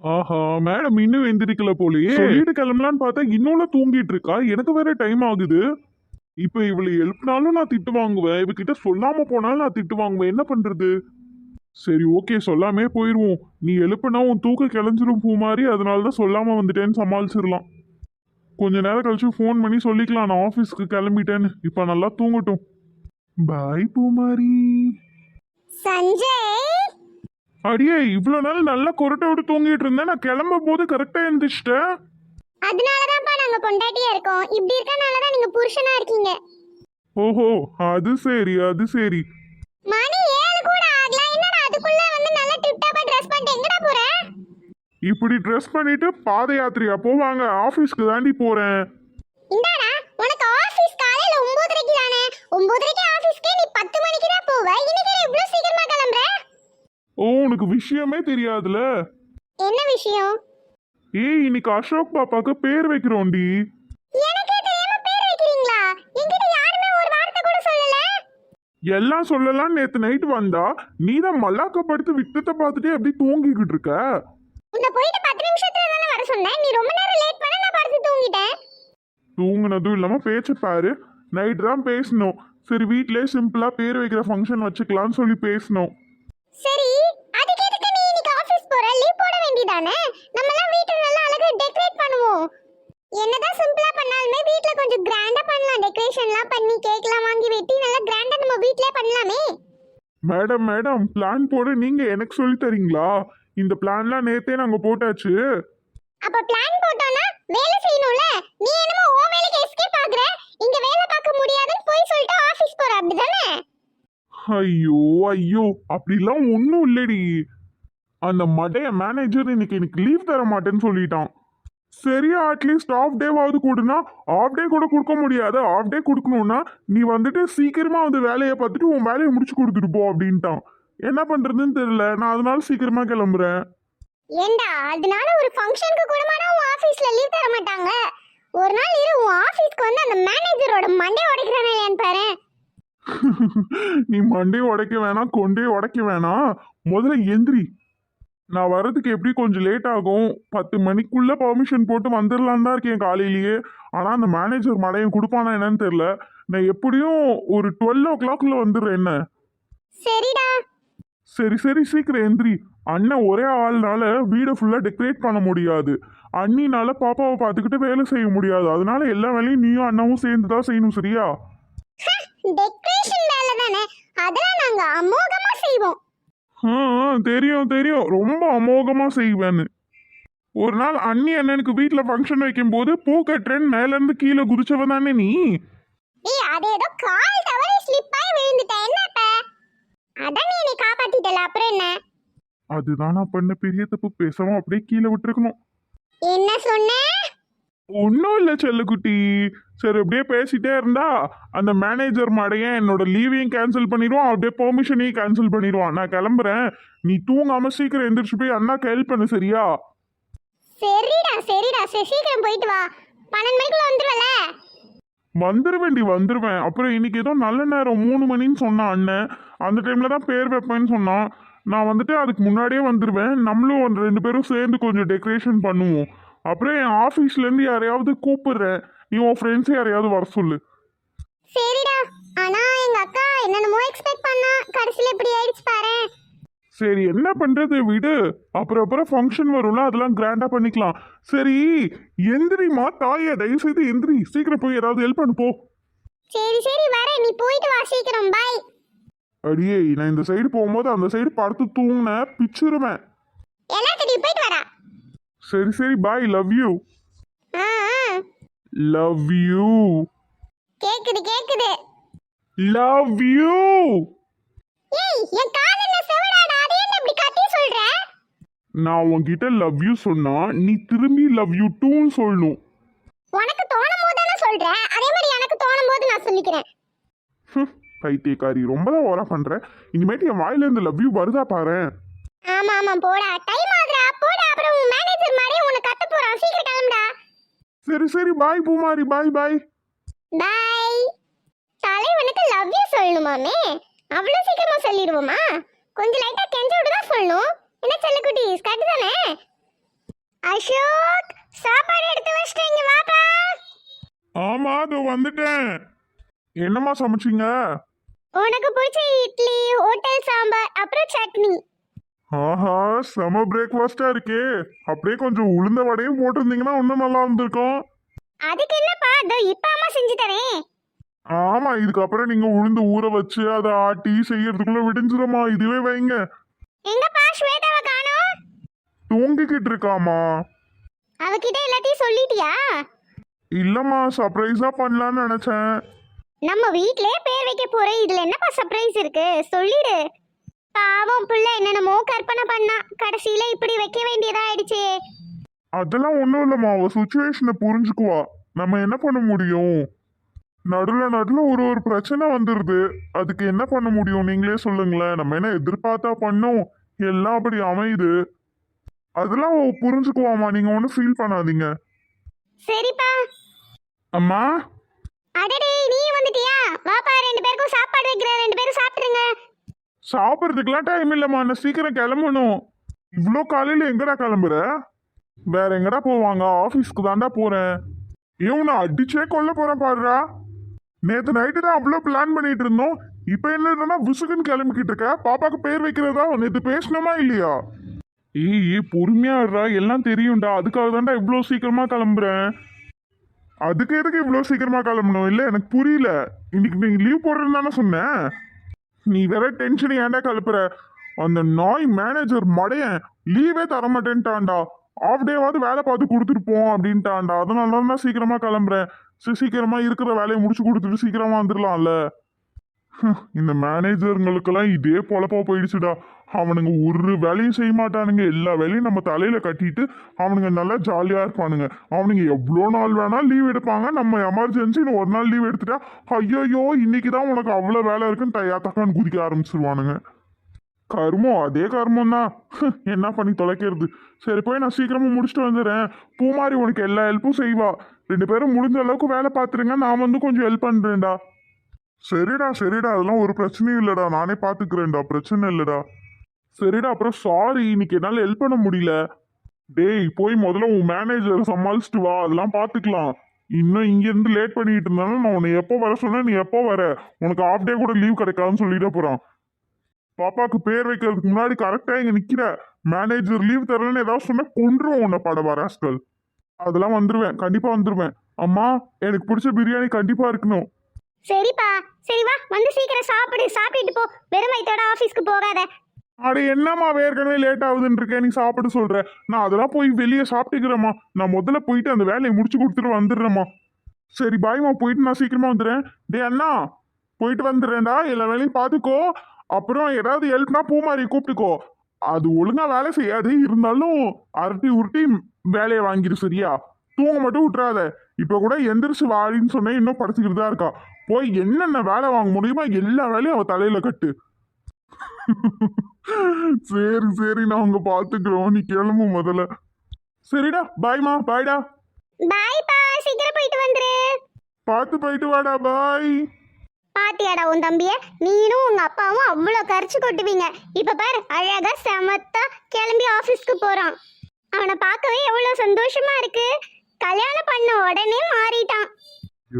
ஆஹா madam இன்னும் எந்திரிக்கல போலயே. வீடு கிளம்பலான்னு பார்த்தா இன்னும் தூங்கிட்டு இருக்கா? எனக்கு வேற டைம் ஆகுது. இப்ப இவளை எழுப்பினாலும் நான் திட்டு வாங்குவேன். இவகிட்ட சொல்லாம போனாலும் நான் திட்டு வாங்குவேன். என்ன பண்றது? சரி ஓகே சொல்லாமே போயிருவோம். நீ எழுப்புனா உன் தூக்க கிளஞ்சிரும் பூ மாதிரி அதனால தான் சொல்லாம வந்துட்டேன்னு சமாளிச்சிடலாம் கொஞ்ச நேரம் கழிச்சு ஃபோன் பண்ணி சொல்லிக்கலாம். நான் ஆஃபீஸ்க்கு கிளம்பிட்டேன்னு. இப்போ நல்லா தூங்கட்டும். பாய் பூமாரி. சஞ்சய்! அடியே இவ்வளோ நாள் நல்லா கொரட்டை விட்டு தூங்கிட்டு இருந்தேன். நான் கிளம்பும் போது கரெக்டாக எழுந்திரிச்சிட்டேன். அதனாலதான்ப்பா நாங்க பொண்டாட்டியா இருக்கோம். இப்படி இருக்கனாலதான் நீங்க புருஷனா இருக்கீங்க. ஓஹோ அது சரி அது சரி. மணி ஏழு கூட ஆகல. என்னடா அதுக்குள்ள வந்து நல்லா டிப் டாப்பா ட்ரெஸ் பண்ணிட்டு எங்கடா போற? இப்படி ட்ரெஸ் பண்ணிட்டு பாத யாத்திரையா? போவாங்க ஆஃபீஸ்க்கு தாண்டி போறேன். இந்தாடா உனக்கு ஆபீஸ் காலையில ஒன்பதரைக்கு தானே? ஒன்பதரைக்கு ஆபீஸ்க்கே நீ பத்து மணிக்கு தான் போவ. இன்னைக்கு இவ்வளவு சீக்கிரமா கிளம்புற? ஓ உனக்கு விஷயமே தெரியாதுல? என்ன விஷயம்? ஏய் இன்னைக்கு அசோக் பாப்பாக்கு பேர் வைக்கிறோம்டி எனக்கே தெரியாம பேர் வைக்கிறீங்களா? என்கிட்ட யாருமே ஒரு வார்த்தை கூட சொல்லல. எல்லாம் சொல்லலாம் நேத்து நைட் வந்தா நீ தான் மல்லாக்கப்படுத்து விட்டத்தை பார்த்துட்டே அப்படியே தூங்கிக்கிட்டு இருக்க? உன்னை போயிட்டு பத்து நிமிஷத்துல தானே வர சொன்னேன். நீ ரொம்ப நேரம் லேட் பண்ண நான் படுத்து தூங்கிட்டேன். தூங்குனதும் இல்லாம பேச்ச பாரு. நைட் தான் பேசணும். சரி வீட்லயே சிம்பிளா பேர் வைக்கிற ஃபங்க்ஷன் வச்சுக்கலாம்னு சொல்லி பேசணும் சரி அதுக்கு எதுக்கு நீ இன்னைக்கு ஆபீஸ் போற லீவ் போட வேண்டியதானே நம்ம எல்லாம் வீட்டை நல்லா அழகா டெக்கரேட் பண்ணுவோம். என்னதான் சிம்பிளா பண்ணாலுமே வீட்ல கொஞ்சம் கிராண்டா பண்ணலாம். டெக்கரேஷன்லாம் பண்ணி கேக்லாம் வாங்கி வெட்டி நல்லா கிராண்டா நம்ம வீட்லயே பண்ணலாமே. மேடம் மேடம் பிளான் போட நீங்க எனக்கு சொல்லி தரீங்களா? இந்த பிளான்லாம் நேத்தே நாங்க போட்டாச்சு. அப்ப பிளான் போட்டோம்னா வேலை செய்யணும்ல? நீ என்னமோ ஓ வேலைக்கு எஸ்கேப் ஆகுற? இங்க வேலை பார்க்க முடியாதுன்னு போய் சொல்லிட்டு ஆபீஸ் போற அப்படிதானே? ஐயோ ஐயோ அப்படிலாம் ஒன்றும் இல்லடி. அந்த மடைய மேனேஜர் இன்னைக்கு எனக்கு லீவ் தர மாட்டேன்னு சொல்லிட்டான். சரியா அட்லீஸ்ட் ஆஃப் டேவாவது கொடுனா ஆஃப் டே கூட கொடுக்க முடியாது. ஆஃப் டே கொடுக்கணும்னா நீ வந்துட்டு சீக்கிரமா வந்து வேலையை பார்த்துட்டு உன் வேலையை முடிச்சு கொடுத்துட்டு போ அப்படின்ட்டான். என்ன பண்றதுன்னு தெரியல. நான் அதனால சீக்கிரமா கிளம்புறேன். ஏண்டா அதனால ஒரு ஃபங்க்ஷனுக்கு கூட மாடா உன் ஆபீஸ்ல லீவ் தர மாட்டாங்க? ஒரு நாள் இரு உன் ஆபீஸ்க்கு வந்து அந்த மேனேஜரோட மண்டை உடைக்கிறானே இல்லையான்னு பாரு. நீ மண்டே உடைக்க வேணாம் கொண்டே உடைக்க வேணாம். முதல்ல எந்திரி. நான் வர்றதுக்கு எப்படி கொஞ்சம் லேட் ஆகும்? பத்து மணிக்குள்ள பர்மிஷன் போட்டு வந்துடலான்னு தான் இருக்கேன் காலையிலேயே. ஆனால் அந்த மேனேஜர் மடையும் கொடுப்பானா என்னன்னு தெரில நான் எப்படியும் ஒரு டுவெல் ஓ கிளாக்ல வந்துடுறேன் என்ன? சரிடா. சரி சரி சீக்கிரம் எந்திரி. அண்ணன் ஒரே ஆள்னால வீடை ஃபுல்லாக டெக்கரேட் பண்ண முடியாது. அண்ணினால பாப்பாவை பார்த்துக்கிட்டு வேலை செய்ய முடியாது. அதனால எல்லா வேலையும் நீயும் அண்ணாவும் சேர்ந்து தான் செய்யணும் சரியா? டெக்கரேஷன் வேலை தானே அதெல்லாம் நாங்க அமோகமா செய்வோம். ஆ தெரியும் தெரியும். ரொம்ப அமோகமா செய்வேன்னு. ஒரு நாள் அண்ணி அண்ணனுக்கு வீட்டில் ஃபங்க்ஷன் வைக்கும்போது பூ கட்டுறேன்னு மேலேருந்து கீழே குதிச்சவ தானே நீ? ஏய் அது ஏதோ கால் தவறி ஸ்லிப் ஆகி விழுந்துட்டேன் என்ன இப்ப? அதான் நீ என்னை காப்பாத்திட்டல. அப்புறம் என்ன? அதுதான் நான் பண்ண பெரிய தப்பு. பேசாம அப்படியே கீழே விட்டுருக்கணும். என்ன சொன்ன? ஒன்றும் இல்லை செல்லக்குட்டி. சரி அப்படியே பேசிட்டே இருந்தா அந்த மேனேஜர் மாடையன் என்னோட லீவையும் கேன்சல் பண்ணிடுவான் அப்படியே பெர்மிஷனையும் கேன்சல் பண்ணிடுவான். நான் கிளம்புறேன். நீ தூங்காம சீக்கிரம் எந்திரிச்சு போய் அண்ணாக்கு ஹெல்ப் பண்ணு சரியா? சரிடா சரிடா. சரி சீக்கிரம் போயிட்டு வா. பன்னெண்டு மணிக்குள்ள வந்துருவல வந்துருவேன்டி வந்துருவேன். அப்புறம் இன்னைக்கு ஏதோ நல்ல நேரம் மூணு மணின்னு சொன்னான் அண்ணன். அந்த டைம்ல தான் பேர் வைப்பேன்னு சொன்னான். நான் வந்துட்டு அதுக்கு முன்னாடியே வந்துடுவேன் நம்மளும் ரெண்டு பேரும் சேர்ந்து கொஞ்சம் டெக்கரேஷன் பண்ணுவோம். அப்புறம் என் ஆஃபீஸ்லேருந்து யாரையாவது கூப்பிடுறேன் நீ உன் ஃப்ரெண்ட்ஸ் யாரையாவது வர சொல்லு. சரிடா. ஆனா எங்க அக்கா என்னென்னமோ எக்ஸ்பெக்ட் பண்ணா. கடைசியில இப்படி ஆயிடுச்சு பாரு. சரி என்ன பண்றது விடு. அப்புறம் அப்புறம் ஃபங்க்ஷன் வரும்ல அதெல்லாம் கிராண்டா பண்ணிக்கலாம். சரி எந்திரிமா தாயே தயவு செய்து எந்திரி. சீக்கிரம் போய் ஏதாவது ஹெல்ப் பண்ணு போ. சரி சரி வரேன். நீ போயிட்டு வா சீக்கிரம். பாய் அடியே நான் இந்த சைடு போகும்போது அந்த சைடு படுத்து தூங்கினேன். பிச்சிருவேன். எல்லாத்துட்டையும் போயிட்டு வரா சரி சரி bye love you. Love you கேக்குது கேக்குது. லவ் யூ ஏய் என் காது என்ன செவடாடா அது என்ன இப்படி கத்தி சொல்ற? நான் உன்கிட்ட லவ் யூ சொன்னா நீ திரும்பி லவ் யூ டூன்னு சொல்லணும். உனக்கு தோணும் போது தானே சொல்ற? அதே மாதிரி எனக்கு தோணும் போது நான் சொல்லிக்கிறேன். பைத்தியக்காரி ரொம்ப தான் ஓரா பண்ற. இனிமேட்டு என் வாயில இருந்து லவ் யூ வருதா பாரு ஆமா ஆமா போடா. டைம் ஆகுதுடா போடா அப்புறம் உன் மேனேஜர் மாதிரி உன்னை கத்த போறான் சீக்கிரம் கிளம்புடா சரி சரி பாய் பூமாரி பாய் பாய் பாய் தலைவனுக்கு லவ் யூ சொல்லணுமாமே? அவ்வளோ சீக்கிரமா சொல்லிடுவோமா? கொஞ்சம் லைட்டா கெஞ்ச விட்டு தான் சொல்லணும். என்ன செல்லக்குட்டி கட்டு தானே? அசோக் சாப்பாடு எடுத்து வச்சிட்டீங்க வாப்பா. ஆமா அதோ வந்துட்டேன். என்னம்மா சமைச்சீங்க? உனக்கு பிடிச்ச இட்லி ஹோட்டல் சாம்பார் அப்புறம் சட்னி. ஆஹா செம பிரேக்ஃபாஸ்டா இருக்கே. அப்படியே கொஞ்சம் உளுந்த வடையும் போட்டிருந்தீங்கன்னா இன்னும் நல்லா இருந்திருக்கும். அதுக்கு என்னப்பா? இதோ இப்ப அம்மா செஞ்சு தரேன். ஆமா இதுக்கப்புறம் நீங்க உளுந்து ஊற வச்சு அதை ஆட்டி செய்யறதுக்குள்ள விடிஞ்சிருமா? இதுவே வைங்க. எங்கப்பா ஸ்வேதாவை காணோம்? தூங்கிக்கிட்டு இருக்காமா அவகிட்ட எல்லாத்தையும் சொல்லிட்டியா? இல்லம்மா சர்ப்ரைஸா பண்ணலாம்னு நினைச்சேன். நம்ம வீட்லயே பேர் வைக்க போறேன். இதுல என்னப்பா சர்ப்ரைஸ் இருக்கு? சொல்லிடு. பாவம் புள்ள. என்னென்னமோ கற்பனை பண்ணா. கடைசியில இப்படி வைக்க வேண்டியதா ஆயிடுச்சே அதெல்லாம் ஒண்ணும் இல்லம்மா. அவ சுச்சுவேஷனை புரிஞ்சுக்குவா. நம்ம என்ன பண்ண முடியும்? நடுல நடுல ஒரு ஒரு பிரச்சனை வந்துருது. அதுக்கு என்ன பண்ண முடியும்? நீங்களே சொல்லுங்களேன். நம்ம என்ன எதிர்பார்த்தா பண்ணோம்? எல்லாம் அப்படி அமையுது. அதெல்லாம் அவ புரிஞ்சுக்குவாமா நீங்க ஒன்றும் ஃபீல் பண்ணாதீங்க. சரிப்பா. அம்மா? அடடே நீ வந்துட்டியா? வாப்பா ரெண்டு பேருக்கும் சாப்பாடு வைக்கிறேன். ரெண்டு பேரும் சாப்பிட்டுருங்க. சாப்பிட்றதுக்கெலாம் டைம் இல்லைம்மா. நான் சீக்கிரம் கிளம்பணும். இவ்வளோ காலையில் எங்கடா கிளம்புற? வேற எங்கடா போவாங்க? ஆஃபீஸ்க்கு தாண்டா போகிறேன் இவனை அடிச்சே கொல்ல போகிறேன் பாருடா. நேற்று நைட்டு தான் அவ்வளோ பிளான் பண்ணிட்டு இருந்தோம். இப்போ என்னன்னா விசுகுன்னு கிளம்பிக்கிட்டு இருக்க. பாப்பாக்கு பேர் வைக்கிறதா? நேற்று பேசணுமா இல்லையா? ஏய் ஏய் பொறுமையா இருடா. எல்லாம் தெரியும்டா. அதுக்காக தான்டா இவ்வளோ சீக்கிரமா கிளம்புறேன். அதுக்கு எதுக்கு இவ்வளோ சீக்கிரமா கிளம்பணும்? இல்லை எனக்கு புரியல. இன்னைக்கு நீங்கள் லீவ் போடுறேன்னு தானே சொன்னேன். நீ வேற டென்ஷன் ஏன்டா கலப்புற? அந்த நாய் மேனேஜர் மடையன் லீவே தர மாட்டேன்ட்டான்டா ஆஃப் டேவாவது வேலை பார்த்து கொடுத்துருப்போம் அப்படின்ட்டான்டா. அதனால தான் நான் சீக்கிரமாக கிளம்புறேன். சரி சீக்கிரமா இருக்கிற வேலையை முடிச்சு கொடுத்துட்டு சீக்கிரமா வந்துடலாம்ல. இந்த மேனேஜருங்களுக்கெல்லாம் இதே பொழப்பா போயிடுச்சுடா. அவனுங்க ஒரு வேலையும் செய்ய மாட்டானுங்க. எல்லா வேலையும் நம்ம தலையில கட்டிட்டு அவனுங்க நல்லா ஜாலியா இருப்பானுங்க. அவனுங்க எவ்வளோ நாள் வேணா லீவ் எடுப்பாங்க. நம்ம எமர்ஜென்சின்னு ஒரு நாள் லீவ் எடுத்துட்டா ஐயோயோ இன்னைக்கு தான் உனக்கு அவ்வளோ வேலை இருக்குன்னு தயா தக்கான்னு குதிக்க ஆரம்பிச்சிருவானுங்க. கர்மம் அதே கர்மம் தான் என்ன பண்ணி தொலைக்கிறது? சரி போய் நான் சீக்கிரமா முடிச்சுட்டு வந்துடுறேன். பூமாரி உனக்கு எல்லா ஹெல்ப்பும் செய்வா. ரெண்டு பேரும் முடிஞ்ச அளவுக்கு வேலை பார்த்துருங்க. நான் வந்து கொஞ்சம் ஹெல்ப் பண்ணுறேன்டா சரிடா சரிடா. அதெல்லாம் ஒரு பிரச்சனையும் இல்லைடா. நானே பார்த்துக்கிறேன்டா. பிரச்சனை இல்லைடா. சரிடா அப்புறம் சாரி இன்னைக்கு என்னால் ஹெல்ப் பண்ண முடியல. டேய் போய் முதல்ல உன் மேனேஜர் சமாளிச்சுட்டு வா அதெல்லாம் பார்த்துக்கலாம் இன்னும் இங்கேருந்து லேட் பண்ணிட்டு இருந்தாலும் நான் உன்னை எப்போ வர சொன்னேன் நீ எப்போ வர? உனக்கு ஆஃப் டே கூட லீவ் கிடைக்காதுன்னு சொல்லிட போகிறான் பாப்பாக்கு பேர் வைக்கிறதுக்கு முன்னாடி கரெக்டாக இங்கே நிற்கிற மேனேஜர் லீவ் தரலன்னு ஏதாவது சொன்னா கொன்றுவோம் உன்னை பட வராஸ்கள் அதெல்லாம் வந்துருவேன் கண்டிப்பாக வந்துருவேன். அம்மா எனக்கு பிடிச்ச பிரியாணி கண்டிப்பாக இருக்கணும். சரிப்பா சரி வா வந்து சீக்கிரம் சாப்பிடு சாப்பிட்டுட்டு போ. வெறும் வயிற்றோட ஆபீஸ்க்கு போகாத. அட என்னம்மா ஏற்கனவே லேட் ஆகுதுன்னு இருக்கேன் நீ சாப்பிட சொல்ற. நான் அதெல்லாம் போய் வெளியே சாப்பிட்டுக்கிறேம்மா. நான் முதல்ல போயிட்டு அந்த வேலையை முடிச்சு கொடுத்துட்டு வந்துடுறேம்மா. சரி பாய்மா போயிட்டு நான் சீக்கிரமா வந்துடுறேன். டே அண்ணா போயிட்டு வந்துடுறேன்டா. எல்லா வேலையும் பார்த்துக்கோ அப்புறம் ஏதாவது ஹெல்ப்னா பூமாரி கூப்பிட்டுக்கோ. அது ஒழுங்கா வேலை செய்யாது. இருந்தாலும் அரட்டி உருட்டி வேலையை வாங்கிடு சரியா? தூங்க மட்டும் விட்டுறாத. இப்போ கூட எந்திரிச்சு வாழின்னு சொன்னேன் இன்னும் படுத்துக்கிட்டு தான் இருக்கா. போய் என்னென்ன வேலை வாங்க முடியுமோ எல்லா வேலையும் அவ தலையில கட்டு. சரி சரி நான் உங்க பாத்துக்கிறோம். நீ கிளம்பு முதல்ல. சரிடா பாய்மா பாய்டா பாய்ப்பா சீக்கிரம் போயிட்டு வந்துரு. பார்த்து போயிட்டு வாடா பாய் பாத்தியாடா உன் தம்பிய? நீனும் உங்க அப்பாவும் அவ்வளோ கரிச்சு கொட்டுவீங்க. இப்ப பாரு அழகா சமத்தா கிளம்பி ஆபீஸ்க்கு போறான். அவனை பார்க்கவே எவ்வளவு சந்தோஷமா இருக்கு. கல்யாணம் பண்ண உடனே மாறிட்டான்.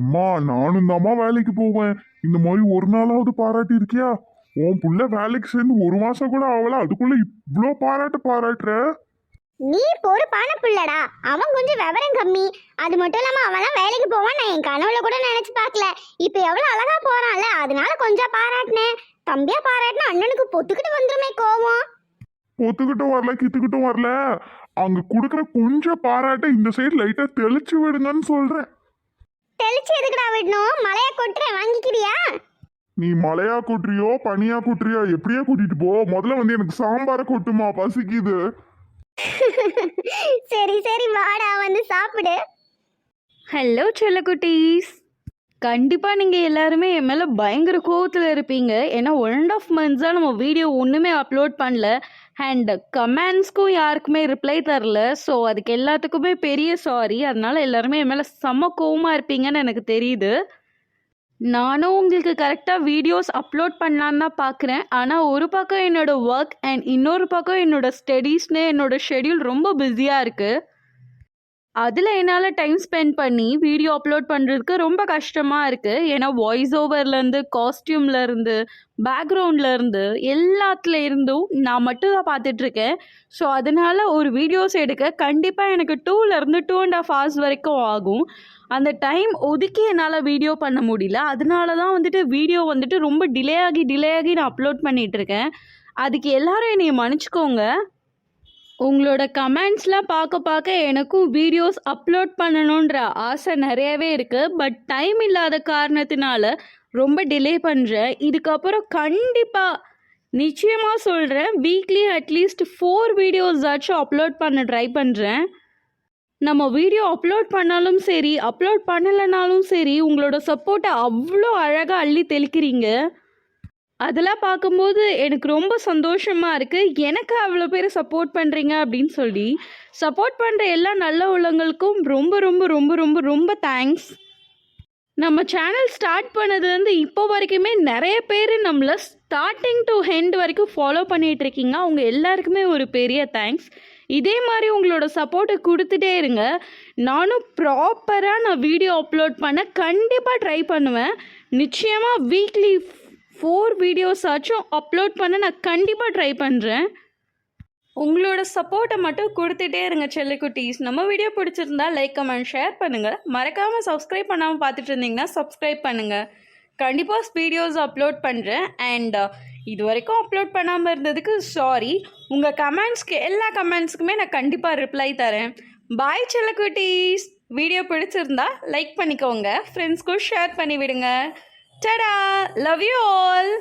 எம்மா நானும் தாம்மா வேலைக்கு போவேன். இந்த மாதிரி ஒரு நாளாவது பாராட்டி இருக்கியா? உன் புள்ள வேலைக்கு சேர்ந்து ஒரு மாசம் கூட ஆகல. அதுக்குள்ள இவ்வளோ பாராட்டு பாராட்டுற? நீ பொறுப்பான பிள்ளடா. அவன் கொஞ்சம் விவரம் கம்மி. அது மட்டும் இல்லாம அவன்லாம் வேலைக்கு போவான் நான் என் கனவுல கூட நினைச்சு பார்க்கல. இப்ப எவ்வளவு அழகா போறான்ல. அதனால கொஞ்சம் பாராட்டினேன். தம்பியா பாராட்டினா அண்ணனுக்கு பொத்துக்கிட்டு வந்துருமே கோவம். ஒத்துக்கிட்டும் வரல கித்துக்கிட்டும் வரல. அங்க கொடுக்குற கொஞ்சம் பாராட்டை இந்த சைடு லைட்டா தெளிச்சு விடுங்கன்னு சொல்றேன். தெளிச்சு எதுக்குடா விடணும்? மலைய கொட்டுறேன். வாங்கிக்கிறியா? நீ மலையா கூட்டுறியோ பனியா கூட்டுறியோ எப்படியா கூட்டிட்டு போ? முதல்ல வந்து எனக்கு சாம்பாரை கொட்டுமா பசிக்குது. சரி சரி வாடா வந்து சாப்பிடு. ஹலோ செல்லக்குட்டீஸ். கண்டிப்பாக நீங்கள் எல்லாருமே என் மேலே பயங்கர கோவத்தில் இருப்பீங்க. ஏன்னா ஒன் அண்ட் ஆஃப் மந்த்ஸாக நம்ம வீடியோ ஒன்றுமே அப்லோட் பண்ணல. அண்ட் கமெண்ட்ஸ்க்கும் யாருக்குமே ரிப்ளை தரல. ஸோ அதுக்கு எல்லாத்துக்குமே பெரிய சாரி அதனால எல்லாருமே என் மேலே செம்ம கோவமாக இருப்பீங்கன்னு எனக்கு தெரியுது. நானும் உங்களுக்கு கரெக்டாக வீடியோஸ் அப்லோட் பண்ணலான்னு தான் பார்க்குறேன் ஆனால் ஒரு பக்கம் என்னோடய ஒர்க் அண்ட் இன்னொரு பக்கம் என்னோடய ஸ்டடீஸ்னு என்னோடய ஷெட்யூல் ரொம்ப பிஸியாக இருக்குது அதில் என்னால் டைம் ஸ்பெண்ட் பண்ணி வீடியோ அப்லோட் பண்ணுறதுக்கு ரொம்ப கஷ்டமாக இருக்குது ஏன்னா வாய்ஸ் ஓவர்லேருந்து காஸ்டியூம்லேருந்து பேக்ரவுண்ட்லேருந்து எல்லாத்துல இருந்தும் நான் மட்டும் தான் பார்த்துட்ருக்கேன். ஸோ அதனால் ஒரு வீடியோஸ் எடுக்க கண்டிப்பாக எனக்கு டூலேருந்து டூ அண்ட் ஹாஃப் ஹவர்ஸ் வரைக்கும் ஆகும். அந்த டைம் ஒதுக்கி என்னால் வீடியோ பண்ண முடியல. அதனால தான் வந்துட்டு வீடியோ வந்துட்டு ரொம்ப டிலே ஆகி டிலே ஆகி நான் அப்லோட் பண்ணிகிட்ருக்கேன் அதுக்கு எல்லாரும் என்னை மன்னிச்சுக்கோங்க. உங்களோட கமெண்ட்ஸ்லாம் பார்க்க பார்க்க எனக்கும் வீடியோஸ் அப்லோட் பண்ணணுன்ற ஆசை நிறையவே இருக்குது பட் டைம் இல்லாத காரணத்தினால ரொம்ப டிலே பண்ணுறேன் இதுக்கப்புறம் கண்டிப்பாக நிச்சயமாக சொல்கிறேன் weekly at least four videos ஆச்சும் அப்லோட் பண்ண ட்ரை பண்ணுறேன் நம்ம வீடியோ அப்லோட் பண்ணாலும் சரி அப்லோட் பண்ணலைனாலும் சரி உங்களோட சப்போர்ட்டை அவ்வளோ அழகாக அள்ளி தெளிக்கிறீங்க. அதெல்லாம் பார்க்கும்போது எனக்கு ரொம்ப சந்தோஷமாக இருக்குது எனக்கு அவ்வளோ பேர் சப்போர்ட் பண்ணுறீங்க அப்படின்னு சொல்லி. சப்போர்ட் பண்ணுற எல்லா நல்ல உள்ளங்களுக்கும் ரொம்ப ரொம்ப ரொம்ப ரொம்ப ரொம்ப தேங்க்ஸ் நம்ம சேனல் ஸ்டார்ட் பண்ணதுலேருந்து இப்போ வரைக்குமே நிறைய பேர் நம்மளை ஸ்டார்டிங் டு ஹெண்ட் வரைக்கும் ஃபாலோ பண்ணிகிட்டு இருக்கீங்க. அவங்க எல்லாருக்குமே ஒரு பெரிய தேங்க்ஸ் இதே மாதிரி உங்களோட சப்போர்ட்டை கொடுத்துட்டே இருங்க. நானும் ப்ராப்பராக நான் வீடியோ அப்லோட் பண்ண கண்டிப்பாக ட்ரை பண்ணுவேன். நிச்சயமாக வீக்லி ஃபோர் வீடியோஸாச்சும் அப்லோட் பண்ண நான் கண்டிப்பாக ட்ரை பண்ணுறேன் உங்களோட சப்போர்ட்டை மட்டும் கொடுத்துட்டே இருங்க செல்லிக்குட்டீஸ் நம்ம வீடியோ பிடிச்சிருந்தா லைக் கமெண்ட் ஷேர் பண்ணுங்கள் மறக்காமல் சப்ஸ்கிரைப் பண்ணாமல் பார்த்துட்டு இருந்தீங்கன்னா சப்ஸ்கிரைப் பண்ணுங்கள் கண்டிப்பாக வீடியோஸ் அப்லோட் பண்ணுறேன் அண்ட் இது வரைக்கும் அப்லோட் பண்ணாமல் இருந்ததுக்கு சாரி உங்கள் கமெண்ட்ஸ்க்கு எல்லா கமெண்ட்ஸ்க்குமே நான் கண்டிப்பாக ரிப்ளை தரேன். பாய் செல்லக்குட்டீஸ் வீடியோ பிடிச்சிருந்தா லைக் பண்ணிக்கோங்க. ஃப்ரெண்ட்ஸ்க்கும் ஷேர் பண்ணி விடுங்க டடா லவ் யூ ஆல்